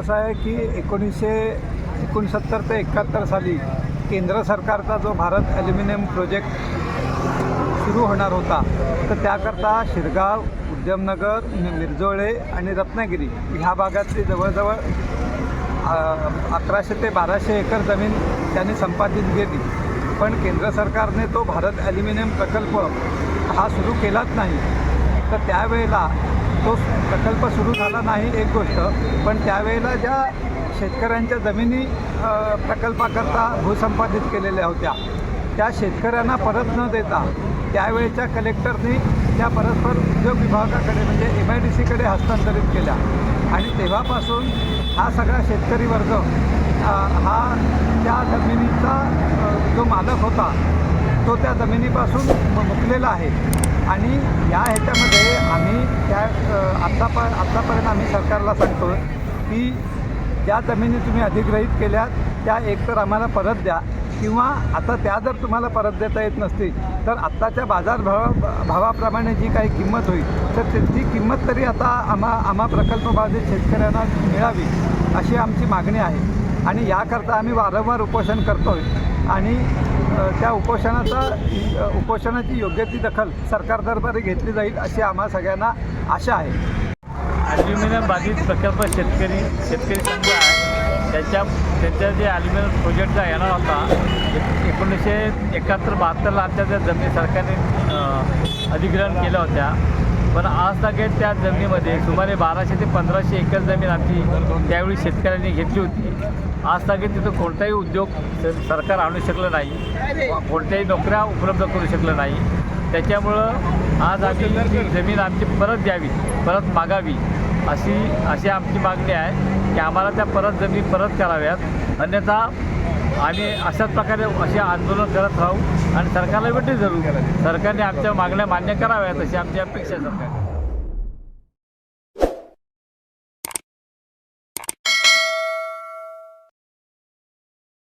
असं आहे की एकोणीसशे एकोणसत्तर ते एकाहत्तर साली केंद्र सरकारचा जो भारत ॲल्युमिनियम प्रोजेक्ट सुरू होणार होता तर त्याकरता शिरगाव उद्यमनगर मि- मिरजोळे आणि रत्नागिरी ह्या भागातली जवळजवळ अकराशे ते बाराशे एकर जमीन त्यांनी संपादित केली. पण केंद्र सरकारने तो भारत ॲल्युमिनियम प्रकल्प हा सुरू केलाच नाही. तर त्यावेळेला तो प्रकल्प सुरू झाला नाही एक गोष्ट पण त्यावेळेला ज्या शेतकऱ्यांच्या जमिनी प्रकल्पाकरता भूसंपादित केलेल्या होत्या. त्या शेतकऱ्यांना परत न देता त्यावेळेच्या कलेक्टरनी त्या परस्पर उद्योग विभागाकडे म्हणजे एम आय डी सीकडे हस्तांतरित केल्या. आणि तेव्हापासून हा सगळा शेतकरी वर्ग हा त्या जमिनीचा जो मालक होता तो त्या जमिनीपासून मुकलेला आहे. आणि या ह्याच्यामध्ये आम्ही त्या आत्ता आत्ताप आत्तापर्यंत आम्ही सरकारला सांगतो की ज्या जमिनी तुम्ही अधिग्रहित केल्यात त्या एकतर आम्हाला परत द्या. किंवा आता त्या जर तुम्हाला परत देता येत नसतील तर आत्ताच्या बाजारभावा भावाप्रमाणे जी काही किंमत होईल तर ते- ती किंमत तरी आता आम्हा आम्हा प्रकल्पबाधित शेतकऱ्यांना मिळावी अशी आमची मागणी आहे. आणि याकरता आम्ही वारंवार उपोषण करतो आहे आणि त्या उपोषणाचा उपोषणाची योग्य ती दखल सरकार दरबारी घेतली जाईल अशी आम्हा सगळ्यांना आशा आहे. ॲल्युमिनियम बाधित प्रकल्प शेतकरी शेतकरी संघ आहे. त्याच्या त्याच्या जे ॲल्युमिनियम प्रोजेक्टचा येणार होता एक- एकोणीसशे एकाहत्तर बहात्तरला आमच्या त्या जमिनी सरकारने अधिग्रहण केल्या होत्या. पण आज तागेत त्या जमिनीमध्ये सुमारे बाराशे ते पंधराशे एकर जमीन आमची त्यावेळी शेतकऱ्यांनी घेतली होती. आज तागेत तिथं कोणताही उद्योग सरकार आणू शकलं नाही. कोणत्याही नोकऱ्या उपलब्ध करू शकलं नाही. त्याच्यामुळं आज आम्ही जमीन आमची परत द्यावी परत मागावी. अशी अशी आमची मागणी आहे की आम्हाला त्या परत जमिनी परत कराव्यात. अन्यथा आम्ही अशाच प्रकारे असे आंदोलन करत राहू आणि सरकारला भेटी धरू सरकारने आमच्या मागण्या मान्य कराव्यात अशी आमची अपेक्षा आहे सरकार